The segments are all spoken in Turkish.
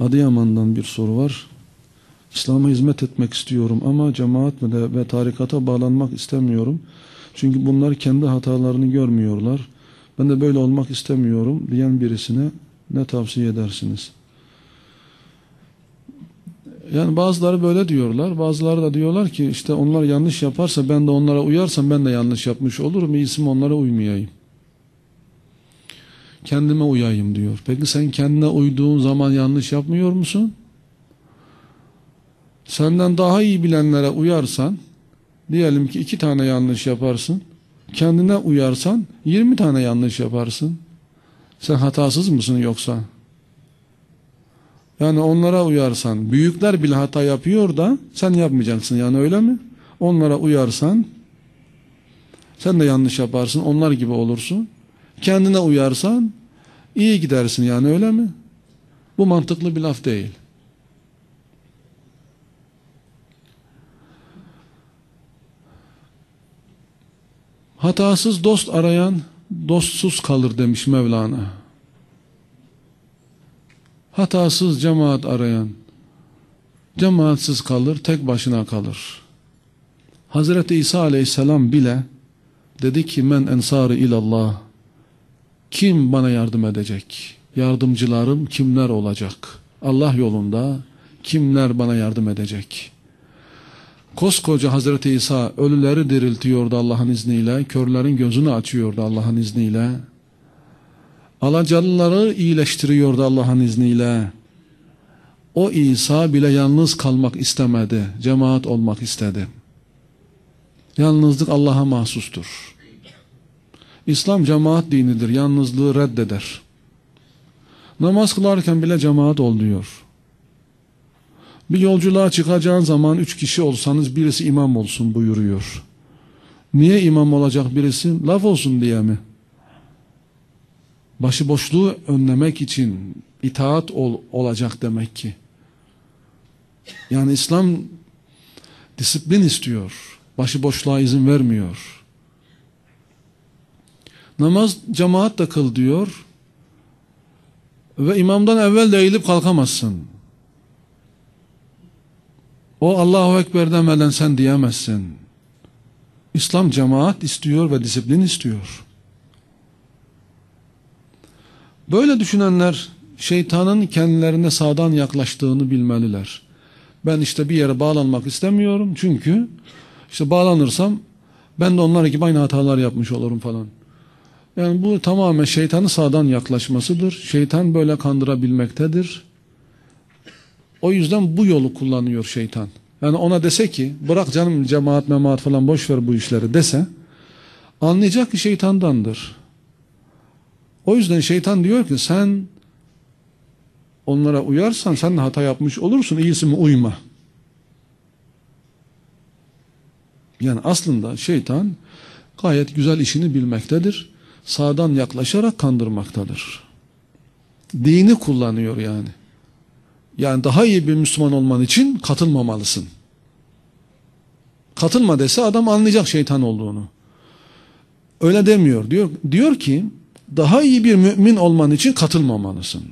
Adıyaman'dan bir soru var. İslam'a hizmet etmek istiyorum ama cemaat ve tarikata bağlanmak istemiyorum. Çünkü bunlar kendi hatalarını görmüyorlar. Ben de böyle olmak istemiyorum diyen birisine ne tavsiye edersiniz? Yani bazıları böyle diyorlar. Bazıları da diyorlar ki işte onlar yanlış yaparsa ben de onlara uyarsam ben de yanlış yapmış olurum. İyisi onlara uymayayım. Kendime uyayım diyor. Peki sen kendine uyduğun zaman yanlış yapmıyor musun? Senden daha iyi bilenlere uyarsan diyelim ki iki tane yanlış yaparsın. Kendine uyarsan yirmi tane yanlış yaparsın. Sen hatasız mısın yoksa? Yani onlara uyarsan, büyükler bile hata yapıyor da sen yapmayacaksın yani öyle mi? Onlara uyarsan sen de yanlış yaparsın, onlar gibi olursun. Kendine uyarsan iyi gidersin yani öyle mi? Bu mantıklı bir laf değil. Hatasız dost arayan dostsuz kalır demiş Mevlana. Hatasız cemaat arayan cemaatsiz kalır, tek başına kalır. Hazreti İsa aleyhisselam bile dedi ki men ensarı ilallah kim bana yardım edecek? Yardımcılarım kimler olacak? Allah yolunda kimler bana yardım edecek? Koskoca Hazreti İsa ölüleri diriltiyordu Allah'ın izniyle, körlerin gözünü açıyordu Allah'ın izniyle. Alacalıları iyileştiriyordu Allah'ın izniyle. O İsa bile yalnız kalmak istemedi, cemaat olmak istedi. Yalnızlık Allah'a mahsustur. İslam cemaat dinidir, yalnızlığı reddeder. Namaz kılarken bile cemaat ol diyor. Bir yolculuğa çıkacağın zaman üç kişi olsanız birisi imam olsun buyuruyor. Niye imam olacak birisi? Laf olsun diye mi? Başıboşluğu önlemek için itaat ol, olacak demek ki. Yani İslam disiplin istiyor. Başıboşluğa izin vermiyor. Namaz cemaat da kıl diyor. Ve imamdan evvel de eğilip kalkamazsın. O Allahu Ekber demeden sen diyemezsin. İslam cemaat istiyor ve disiplin istiyor. Böyle düşünenler şeytanın kendilerine sağdan yaklaştığını bilmeliler. Ben işte bir yere bağlanmak istemiyorum çünkü işte bağlanırsam ben de onlar gibi aynı hatalar yapmış olurum falan. Yani bu tamamen şeytanın sağdan yaklaşmasıdır. Şeytan böyle kandırabilmektedir. O yüzden bu yolu kullanıyor şeytan. Yani ona dese ki bırak canım cemaat memaat falan boş ver bu işleri dese anlayacak ki şeytandandır. O yüzden şeytan diyor ki sen onlara uyarsan sen de hata yapmış olursun iyisi mi uyma. Yani aslında şeytan gayet güzel işini bilmektedir. Sağdan yaklaşarak kandırmaktadır. Dini kullanıyor yani. Yani daha iyi bir Müslüman olman için katılmamalısın. Katılma dese adam anlayacak şeytan olduğunu. Öyle demiyor. Diyor, diyor ki daha iyi bir mümin olman için katılmamalısın.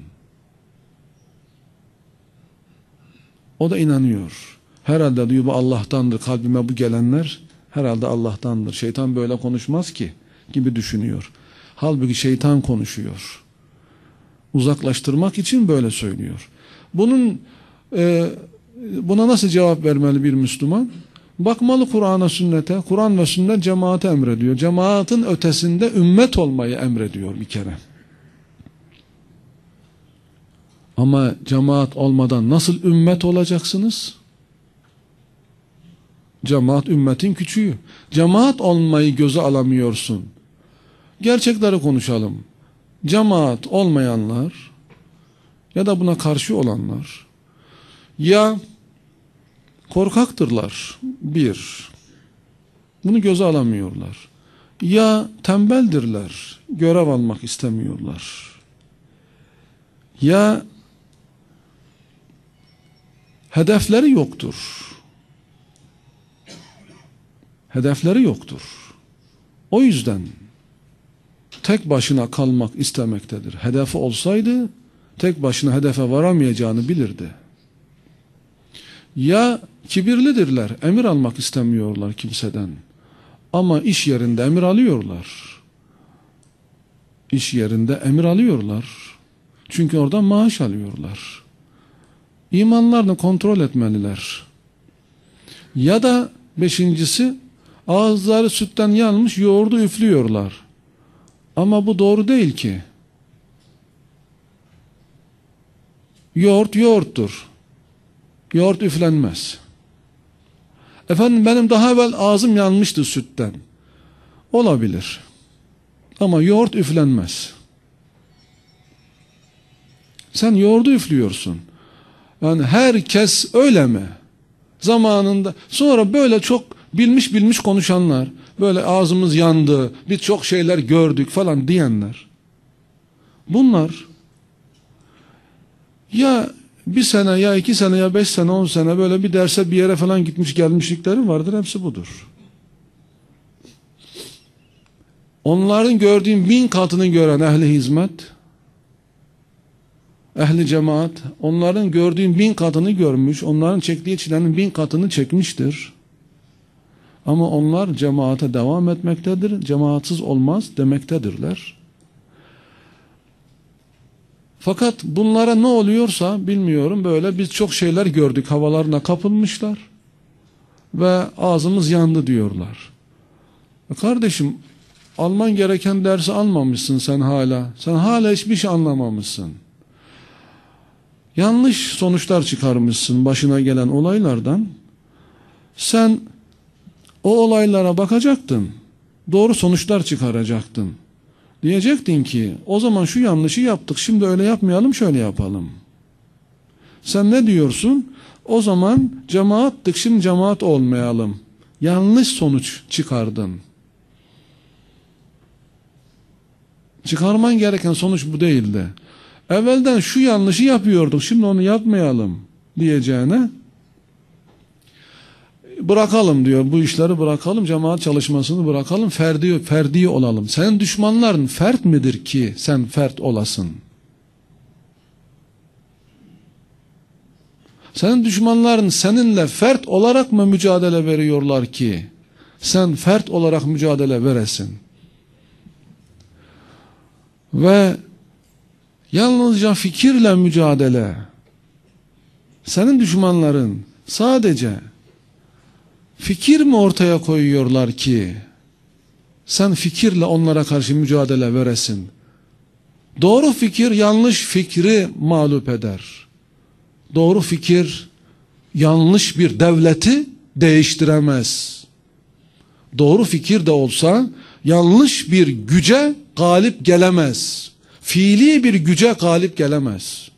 O da inanıyor. Herhalde diyor bu Allah'tandır. Kalbime bu gelenler herhalde Allah'tandır. Şeytan böyle konuşmaz ki gibi düşünüyor. Halbuki şeytan konuşuyor. Uzaklaştırmak için böyle söylüyor. Bunun e, buna nasıl cevap vermeli bir Müslüman? Bakmalı Kur'an'a sünnete. Kur'an ve sünnet cemaate emrediyor. Cemaatin ötesinde ümmet olmayı emrediyor bir kere. Ama cemaat olmadan nasıl ümmet olacaksınız? Cemaat ümmetin küçüğü. Cemaat olmayı göze alamıyorsun. Gerçekleri konuşalım. Cemaat olmayanlar ya da buna karşı olanlar ya korkaktırlar. Bir bunu göze alamıyorlar. Ya tembeldirler görev almak istemiyorlar. Ya hedefleri yoktur. Hedefleri yoktur. O yüzden tek başına kalmak istemektedir hedefi olsaydı tek başına hedefe varamayacağını bilirdi. Ya kibirlidirler, emir almak istemiyorlar kimseden. Ama iş yerinde emir alıyorlar. İş yerinde emir alıyorlar. Çünkü oradan maaş alıyorlar. İmanlarını kontrol etmeliler. Ya da beşincisi ağızları sütten yanmış yoğurdu üflüyorlar. Ama bu doğru değil ki. Yoğurt yoğurttur. Yoğurt üflenmez. Efendim benim daha evvel ağzım yanmıştı sütten. Olabilir. Ama yoğurt üflenmez. Sen yoğurdu üflüyorsun. Yani herkes öyle mi? Zamanında sonra böyle çok bilmiş bilmiş konuşanlar, böyle ağzımız yandı, biz çok şeyler gördük falan diyenler. Bunlar ya bir sene ya iki sene ya beş sene on sene böyle bir derse bir yere falan gitmiş gelmişlikleri vardır hepsi budur. Onların gördüğün bin katını gören ehli hizmet, ehli cemaat, onların gördüğün bin katını görmüş, onların çektiği çilenin bin katını çekmiştir. Ama onlar cemaate devam etmektedir, cemaatsız olmaz demektedirler. Fakat bunlara ne oluyorsa bilmiyorum böyle biz çok şeyler gördük havalarına kapılmışlar ve ağzımız yandı diyorlar. E kardeşim alman gereken dersi almamışsın sen hala. Sen hala hiçbir şey anlamamışsın. Yanlış sonuçlar çıkarmışsın başına gelen olaylardan. Sen o olaylara bakacaktın. Doğru sonuçlar çıkaracaktın. Diyecektin ki o zaman şu yanlışı yaptık şimdi öyle yapmayalım şöyle yapalım. Sen ne diyorsun? O zaman cemaattık şimdi cemaat olmayalım. Yanlış sonuç çıkardın. Çıkarman gereken sonuç bu değildi. Evvelden şu yanlışı yapıyorduk şimdi onu yapmayalım diyeceğine bırakalım diyor bu işleri bırakalım cemaat çalışmasını bırakalım ferdi, ferdi olalım. Senin düşmanların fert midir ki sen fert olasın? Senin düşmanların seninle fert olarak mı mücadele veriyorlar ki sen fert olarak mücadele veresin? Ve yalnızca fikirle mücadele senin düşmanların sadece fikir mi ortaya koyuyorlar ki sen fikirle onlara karşı mücadele veresin. Doğru fikir yanlış fikri mağlup eder. Doğru fikir yanlış bir devleti değiştiremez. Doğru fikir de olsa yanlış bir güce galip gelemez. Fiili bir güce galip gelemez.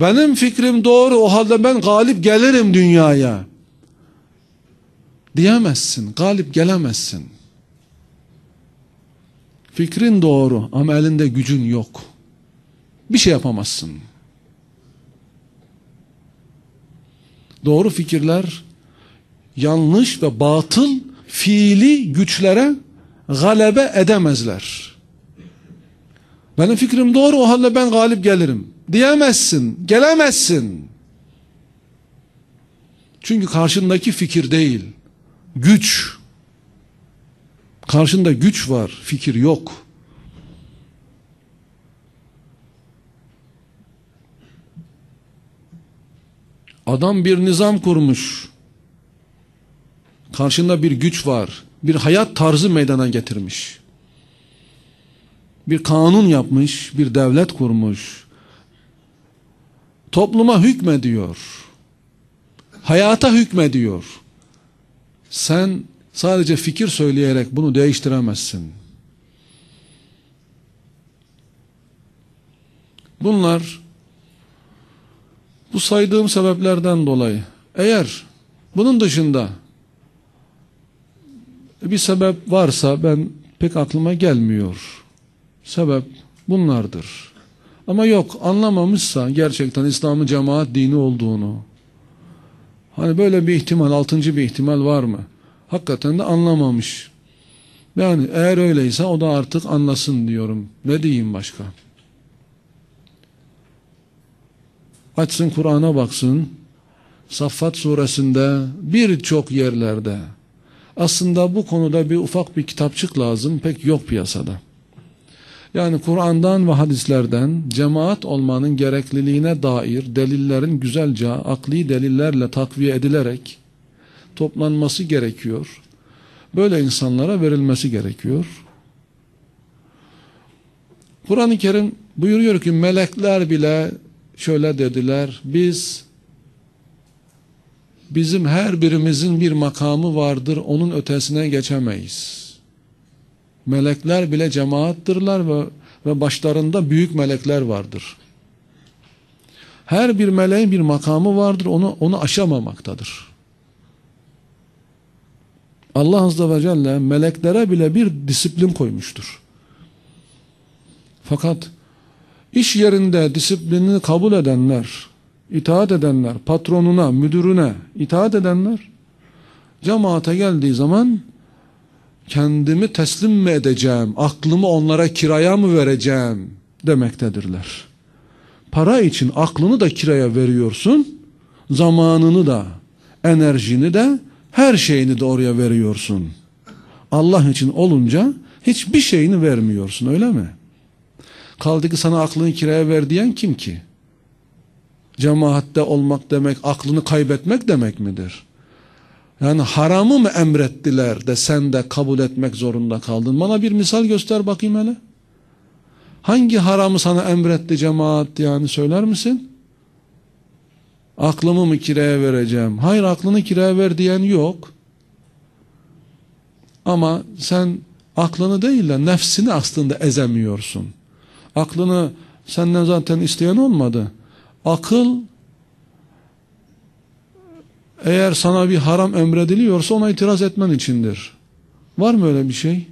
Benim fikrim doğru o halde ben galip gelirim dünyaya diyemezsin, galip gelemezsin. Fikrin doğru ama elinde gücün yok. Bir şey yapamazsın. Doğru fikirler yanlış ve batıl fiili güçlere galebe edemezler. Benim fikrim doğru o halde ben galip gelirim. Diyemezsin, gelemezsin. Çünkü karşındaki fikir değil. Güç. Karşında güç var, fikir yok. Adam bir nizam kurmuş. Karşında bir güç var. Bir hayat tarzı meydana getirmiş. Bir kanun yapmış, bir devlet kurmuş. Topluma hükmediyor. Hayata hükmediyor. Sen sadece fikir söyleyerek bunu değiştiremezsin. Bunlar bu saydığım sebeplerden dolayı eğer bunun dışında bir sebep varsa ben pek aklıma gelmiyor. Sebep bunlardır. Ama yok anlamamışsa gerçekten İslam'ın cemaat dini olduğunu Hani böyle bir ihtimal, altıncı bir ihtimal var mı? Hakikaten de anlamamış. Yani eğer öyleyse o da artık anlasın diyorum. Ne diyeyim başka? Açsın Kur'an'a baksın. Saffat suresinde birçok yerlerde aslında bu konuda bir ufak bir kitapçık lazım pek yok piyasada. Yani Kur'an'dan ve hadislerden cemaat olmanın gerekliliğine dair delillerin güzelce akli delillerle takviye edilerek toplanması gerekiyor. Böyle insanlara verilmesi gerekiyor. Kur'an-ı Kerim buyuruyor ki melekler bile şöyle dediler. Biz bizim her birimizin bir makamı vardır. Onun ötesine geçemeyiz. Melekler bile cemaattırlar ve, ve başlarında büyük melekler vardır. Her bir meleğin bir makamı vardır. Onu, onu aşamamaktadır. Allah Azze ve Celle meleklere bile bir disiplin koymuştur. Fakat iş yerinde disiplinini kabul edenler, itaat edenler, patronuna, müdürüne itaat edenler, cemaate geldiği zaman kendimi teslim mi edeceğim, aklımı onlara kiraya mı vereceğim demektedirler. Para için aklını da kiraya veriyorsun, zamanını da, enerjini de, her şeyini de oraya veriyorsun. Allah için olunca hiçbir şeyini vermiyorsun öyle mi? Kaldı ki sana aklını kiraya ver diyen kim ki? Cemaatte olmak demek aklını kaybetmek demek midir? Yani haramı mı emrettiler de sen de kabul etmek zorunda kaldın? Bana bir misal göster bakayım hele. Hangi haramı sana emretti cemaat yani söyler misin? Aklımı mı kiraya vereceğim? Hayır aklını kiraya ver diyen yok. Ama sen aklını değil de nefsini aslında ezemiyorsun. Aklını senden zaten isteyen olmadı. Akıl eğer sana bir haram emrediliyorsa ona itiraz etmen içindir. Var mı öyle bir şey?